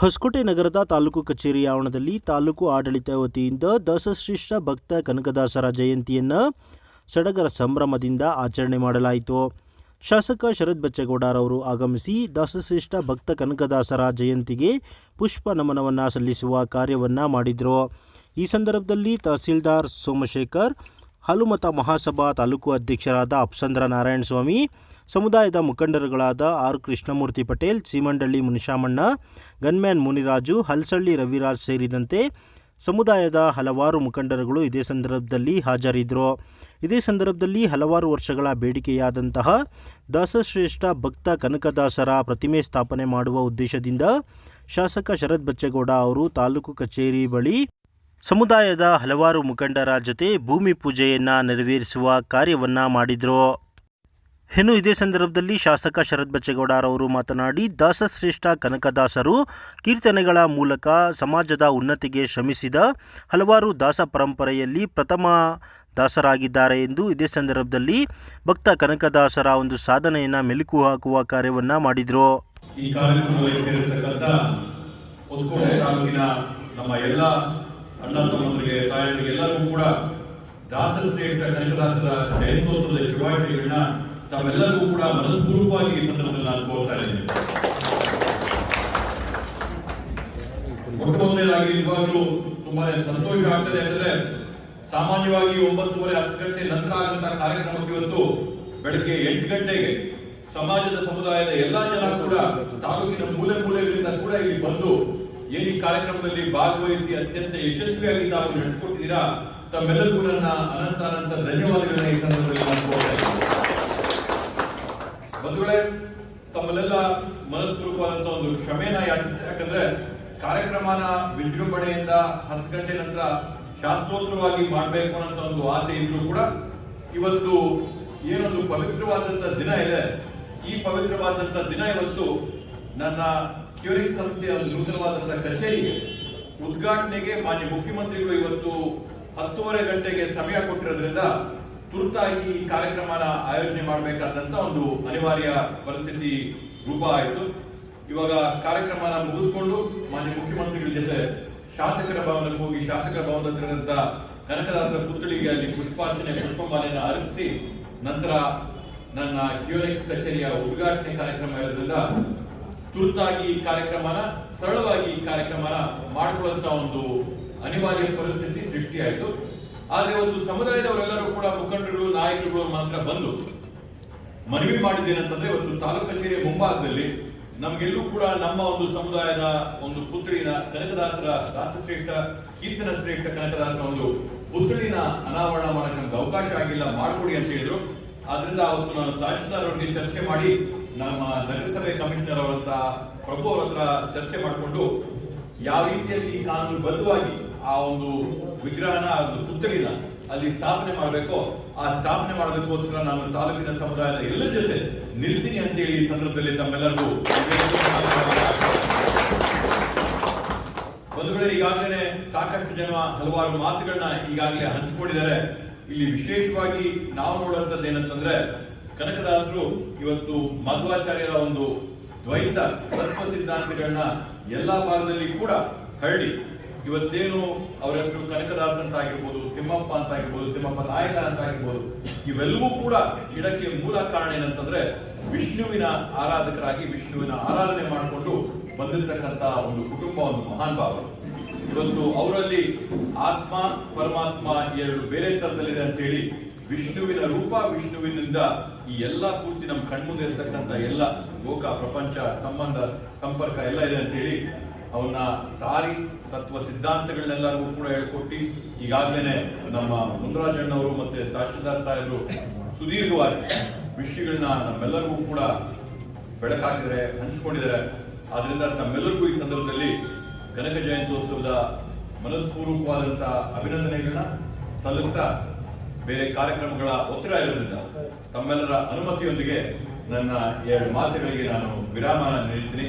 ಹೊಸಕೋಟೆ ನಗರದ ತಾಲೂಕು ಕಚೇರಿ ಆವರಣದಲ್ಲಿ ತಾಲೂಕು ಆಡಳಿತ ವತಿಯಿಂದ ದಸಶ್ರೇಷ್ಠ ಭಕ್ತ ಕನಕದಾಸರ ಜಯಂತಿಯನ್ನು ಸಡಗರ ಸಂಭ್ರಮದಿಂದ ಆಚರಣೆ ಮಾಡಲಾಯಿತು. ಶಾಸಕ ಶರತ್ ಬಚ್ಚೇಗೌಡರವರು ಆಗಮಿಸಿ ದಾಸಶ್ರೇಷ್ಠ ಭಕ್ತ ಕನಕದಾಸರ ಜಯಂತಿಗೆ ಪುಷ್ಪ ನಮನವನ್ನು ಸಲ್ಲಿಸುವ ಕಾರ್ಯವನ್ನು ಮಾಡಿದರು. ಈ ಸಂದರ್ಭದಲ್ಲಿ ತಹಸೀಲ್ದಾರ್ ಸೋಮಶೇಖರ್, ಹಾಲುಮತ ಮಹಾಸಭಾ ತಾಲೂಕು ಅಧ್ಯಕ್ಷರಾದ ಅಪ್ಸಂದ್ರ ನಾರಾಯಣಸ್ವಾಮಿ ಸಮುದಾಯದ ಮುಖಂಡರುಗಳಾದ ಆರ್ ಕೃಷ್ಣಮೂರ್ತಿ ಪಟೇಲ್, ಸೀಮಂಡಳ್ಳಿ ಮುನಿಶಾಮಣ್ಣ, ಗನ್ಮ್ಯಾನ್ ಮುನಿರಾಜು, ಹಲ್ಸಳ್ಳಿ ರವಿರಾಜ್ ಸೇರಿದಂತೆ ಸಮುದಾಯದ ಹಲವಾರು ಮುಖಂಡರುಗಳು ಇದೇ ಸಂದರ್ಭದಲ್ಲಿ ಹಾಜರಿದ್ದರು. ಇದೇ ಸಂದರ್ಭದಲ್ಲಿ ಹಲವಾರು ವರ್ಷಗಳ ಬೇಡಿಕೆಯಾದಂತಹ ದಾಸಶ್ರೇಷ್ಠ ಭಕ್ತ ಕನಕದಾಸರ ಪ್ರತಿಮೆ ಸ್ಥಾಪನೆ ಮಾಡುವ ಉದ್ದೇಶದಿಂದ ಶಾಸಕ ಶರತ್ ಬಚ್ಚೇಗೌಡ ಅವರು ತಾಲೂಕು ಕಚೇರಿ ಬಳಿ ಸಮುದಾಯದ ಹಲವಾರು ಮುಖಂಡರ ಜೊತೆ ಭೂಮಿ ಪೂಜೆಯನ್ನು ನೆರವೇರಿಸುವ ಕಾರ್ಯವನ್ನು ಮಾಡಿದರು. ಇನ್ನು ಇದೇ ಸಂದರ್ಭದಲ್ಲಿ ಶಾಸಕ ಶರತ್ ಬಚ್ಚೇಗೌಡರವರು ಮಾತನಾಡಿ, ದಾಸಶ್ರೇಷ್ಠ ಕನಕದಾಸರು ಕೀರ್ತನೆಗಳ ಮೂಲಕ ಸಮಾಜದ ಉನ್ನತಿಗೆ ಶ್ರಮಿಸಿದ ಹಲವಾರು ದಾಸ ಪರಂಪರೆಯಲ್ಲಿ ಪ್ರಥಮ ದಾಸರಾಗಿದ್ದಾರೆ ಎಂದು ಇದೇ ಸಂದರ್ಭದಲ್ಲಿ ಭಕ್ತ ಕನಕದಾಸರ ಒಂದು ಸಾಧನೆಯನ್ನು ಮೆಲುಕು ಹಾಕುವ ಕಾರ್ಯವನ್ನು ಮಾಡಿದರು. ಈ ನಮ್ಮ ಎಲ್ಲ ಅಣ್ಣ ತಮ್ಮಂದರಿಗೆ ಕೂಡ ದಾಸಶ್ರೇಷ್ಠ ಕನಕದಾಸರ ಜಯಂತೋತ್ಸವದ ಶುಭಾಶಯಗಳನ್ನ ತಾವೆಲ್ಲರಿಗೂ ಕೂಡ ಮನಸ್ಪೂರ್ವಕವಾಗಿ ಈ ಸಂದರ್ಭದಲ್ಲಿ ನಾನು ಕೋರ್ತಾ ಇದ್ದೇನೆ ಮೊಟ್ಟ ಮೊದಲನೇದಾಗಿ ನಿಜವಾಗ್ಲೂ ತುಂಬಾ ಸಂತೋಷ ಆಗ್ತದೆ ಅಂದ್ರೆ ಸಾಮಾನ್ಯವಾಗಿ ಒಂಬತ್ತುವರೆ ಹತ್ತು ಗಂಟೆ ನಂತರ ಆಗಂತಹ ಕಾರ್ಯಕ್ರಮಕ್ಕೆ ಇವತ್ತು ಬೆಳಗ್ಗೆ ಎಂಟು ಗಂಟೆಗೆ ಸಮಾಜದ ಸಮುದಾಯದ ಎಲ್ಲಾ ಜನ ಕೂಡ ತಾಲೂಕಿನ ಮೂಲೆ ಮೂಲೆಗಳಿಂದ ಕೂಡ ಇಲ್ಲಿ ಬಂದು ಏನು ಈ ಕಾರ್ಯಕ್ರಮದಲ್ಲಿ ಭಾಗವಹಿಸಿ ಅತ್ಯಂತ ಯಶಸ್ವಿಯಾಗಿ ತಾವು ನಡೆಸಿಕೊಟ್ಟಿದ್ದೀರಾ, ತಮ್ಮೆಲ್ಲರಿಗೂ ನನ್ನ ಅನಂತ ಅನಂತ ಧನ್ಯವಾದಗಳನ್ನ ಈ ಸಂದರ್ಭದಲ್ಲಿ ನಾನು. ಬಂಧುಗಳೇ, ತಮ್ಮಲ್ಲೆಲ್ಲ ಮನಸ್ಪೂರ್ವಕವಾದಂತಹ ಒಂದು ಕ್ಷಮೆನ ಯಾಚಿಸ್ತೇನೆ ಯಾಕಂದ್ರೆ ಕಾರ್ಯಕ್ರಮನ ವಿಜೃಂಭಣೆಯಿಂದ ಹತ್ತು ಗಂಟೆ ನಂತರ ಶಾಸ್ತ್ರೋತ್ತರವಾಗಿ ಮಾಡಬೇಕು ಅನ್ನೋ ಒಂದು ಆಸೆ ಇದ್ರೂ ಕೂಡ ಇವತ್ತು ಏನೊಂದು ಪವಿತ್ರವಾದಂತ ದಿನ ಇದೆ. ಈ ಪವಿತ್ರವಾದಂತ ದಿನ ಇವತ್ತು ನನ್ನ ಕ್ಯೂರಿಂಗ್ ಸಂಸ್ಥೆಯ ಒಂದು ನೂತನವಾದಂತ ಕಚೇರಿಗೆ ಉದ್ಘಾಟನೆಗೆ ಮಾನ್ಯ ಮುಖ್ಯಮಂತ್ರಿಗಳು ಇವತ್ತು ಹತ್ತುವರೆ ಗಂಟೆಗೆ ಸಮಯ ಕೊಟ್ಟಿರೋದ್ರಿಂದ ತುರ್ತಾಗಿ ಈ ಕಾರ್ಯಕ್ರಮನ ಆಯೋಜನೆ ಮಾಡಬೇಕಾದಂತ ಒಂದು ಅನಿವಾರ್ಯ ಪರಿಸ್ಥಿತಿ ರೂಪ ಆಯಿತು. ಇವಾಗ ಕಾರ್ಯಕ್ರಮನ ಮುಗಿಸ್ಕೊಂಡು ಮಾನ್ಯ ಮುಖ್ಯಮಂತ್ರಿಗಳ ಜೊತೆ ಶಾಸಕರ ಭವನಕ್ಕೆ ಹೋಗಿ ಶಾಸಕರ ಭವನದ ಕನಕದಾಸರ ಪುತ್ಥಳಿಗೆ ಅಲ್ಲಿ ಪುಷ್ಪಾರ್ಚನೆ, ಪುಷ್ಪಮಾಲೆಯನ್ನು ಅರ್ಪಿಸಿ ನಂತರ ನನ್ನ ಕ್ಯೂನೆಕ್ಸ್ ಕಚೇರಿಯ ಉದ್ಘಾಟನೆ ಕಾರ್ಯಕ್ರಮ ಇರೋದ್ರಿಂದ ತುರ್ತಾಗಿ ಈ ಕಾರ್ಯಕ್ರಮನ, ಸರಳವಾಗಿ ಈ ಕಾರ್ಯಕ್ರಮನ ಮಾಡಿಕೊಳ್ಳುವಂತ ಒಂದು ಅನಿವಾರ್ಯ ಪರಿಸ್ಥಿತಿ ಸೃಷ್ಟಿಯಾಯಿತು ಆದ್ರೆ ಒಂದು ಸಮುದಾಯದವರೆಲ್ಲರೂ ಕೂಡ ಮುಖಂಡರುಗಳು, ನಾಯಕರುಗಳು ಮಾತ್ರ ಬಂದು ಮನವಿ ಮಾಡಿದ್ದೇನಂತಂದ್ರೆ ಒಂದು ತಾಲೂಕು ಕಚೇರಿಯ ಮುಂಭಾಗದಲ್ಲಿ ನಮ್ಗೆಲ್ಲೂ ಕೂಡ ನಮ್ಮ ಒಂದು ಸಮುದಾಯದ ಒಂದು ಪುತ್ರಿನ ಕನಕದಾಸರ ರಾಷ್ಟ್ರಶ್ರೇಷ್ಠ ಕೀರ್ತನ ಶ್ರೇಷ್ಠ ಕನಕದಾಸರ ಒಂದು ಪುತ್ರಿನ ಅನಾವರಣ ಮಾಡಕ್ಕೆ ನಮ್ಗೆ ಅವಕಾಶ ಆಗಿಲ್ಲ, ಮಾಡಿಕೊಡಿ ಅಂತ ಹೇಳಿದ್ರು. ಆದ್ರಿಂದ ಅವತ್ತು ನಾನು ತಹಶೀಲ್ದಾರ್ ಅವರಿಗೆ ಚರ್ಚೆ ಮಾಡಿ ನಮ್ಮ ನಗರಸಭೆ ಕಮಿಷನರ್ ಅವರಂತ ಪ್ರಭು ಅವರ ಚರ್ಚೆ ಮಾಡಿಕೊಂಡು ಯಾವ ರೀತಿಯಲ್ಲಿ ಕಾನೂನು ಬದ್ಧವಾಗಿ ಆ ಒಂದು ವಿಗ್ರಹನ ಪುತ್ರಿನ ಅಲ್ಲಿ ಸ್ಥಾಪನೆ ಮಾಡಬೇಕು, ಆ ಸ್ಥಾಪನೆ ಮಾಡೋದಕ್ಕೋಸ್ಕರ ನಾನು ತಾಲೂಕಿನ ಸಮುದಾಯದ ಎಲ್ಲರ ಜೊತೆ ನಿಲ್ತೀನಿ ಅಂತೇಳಿ ಈ ಸಂದರ್ಭದಲ್ಲಿ ತಮ್ಮೆಲ್ಲರಿಗೂ ಬಂಧುಗಳೇ ಈಗಾಗಲೇ ಸಾಕಷ್ಟು ಜನ ಹಲವಾರು ಮಾತುಗಳನ್ನ ಈಗಾಗಲೇ ಹಂಚಿಕೊಂಡಿದ್ದಾರೆ. ಇಲ್ಲಿ ವಿಶೇಷವಾಗಿ ನಾವು ನೋಡುವಂತದ್ದು ಏನಂತಂದ್ರೆ, ಕನಕದಾಸರು ಇವತ್ತು ಮಧ್ವಾಚಾರ್ಯರ ಒಂದು ದ್ವೈತ ತತ್ವ ಸಿದ್ಧಾಂತಗಳನ್ನ ಎಲ್ಲಾ ಭಾಗದಲ್ಲಿ ಕೂಡ ಹರಡಿ ಇವತ್ತೇನು ಅವರ ಹೆಸರು ಕನಕದಾಸ್ ಅಂತ ಆಗಿರ್ಬೋದು ತಿಮ್ಮಪ್ಪ ಅಂತ ಆಗಿರ್ಬೋದು ತಿಮ್ಮಪ್ಪ ನಾಯಕ ಅಂತ ಆಗಿರ್ಬೋದು ಇವೆಲ್ಲವೂ ಕೂಡ ಇದಕ್ಕೆ ಮೂಲ ಕಾರಣ ಏನಂತಂದ್ರೆ ವಿಷ್ಣುವಿನ ಆರಾಧಕರಾಗಿ ವಿಷ್ಣುವಿನ ಆರಾಧನೆ ಮಾಡಿಕೊಂಡು ಬಂದಿರತಕ್ಕಂತ ಒಂದು ಕುಟುಂಬ, ಒಂದು ಮಹಾನ್ ಭಾವ ಇವತ್ತು ಅವರಲ್ಲಿ ಆತ್ಮ, ಪರಮಾತ್ಮ ಎರಡು ಬೇರೆ ತರದಲ್ಲಿದೆ ಅಂತ ಹೇಳಿ ವಿಷ್ಣುವಿನ ರೂಪ, ವಿಷ್ಣುವಿನಿಂದ ಈ ಎಲ್ಲ ಪೂರ್ತಿ ನಮ್ಮ ಕಣ್ಮುಂದೆ ಇರತಕ್ಕಂತ ಎಲ್ಲ ಲೋಕ, ಪ್ರಪಂಚ, ಸಂಬಂಧ, ಸಂಪರ್ಕ ಎಲ್ಲ ಇದೆ ಅಂತ ಹೇಳಿ ಅವನ್ನ ಸಾರಿ ತತ್ವ ಸಿದ್ಧಾಂತಗಳನ್ನೆಲ್ಲರಿಗೂ ಕೂಡ ಹೇಳ್ಕೊಟ್ಟು ಈಗಾಗಲೇ ನಮ್ಮ ಮುಂದರಾಜಣ್ಣವರು ಮತ್ತೆ ತಹಶೀಲ್ದಾರ್ ಸಾಹೇಬರು ಸುದೀರ್ಘವಾಗಿ ವಿಷಯಗಳನ್ನ ನಮ್ಮೆಲ್ಲರಿಗೂ ಕೂಡ ಬೆಳಕಾಗಿದ್ದಾರೆ ಹಂಚಿಕೊಂಡಿದ್ದಾರೆ. ಆದ್ರಿಂದ ನಮ್ಮೆಲ್ಲರಿಗೂ ಈ ಸಂದರ್ಭದಲ್ಲಿ ಕನಕ ಜಯಂತ್ಯೋತ್ಸವದ ಮನಸ್ಪೂರ್ವಕವಾದಂತಹ ಅಭಿನಂದನೆಗಳನ್ನ ಸಲ್ಲಿಸ್ತಾ ಬೇರೆ ಕಾರ್ಯಕ್ರಮಗಳ ಒತ್ತಡ ಇರೋದ್ರಿಂದ ತಮ್ಮೆಲ್ಲರ ಅನುಮತಿಯೊಂದಿಗೆ ನನ್ನ ಎರಡು ಮಾತುಗಳಿಗೆ ನಾನು ವಿರಾಮ ನೀಡ್ತೀನಿ.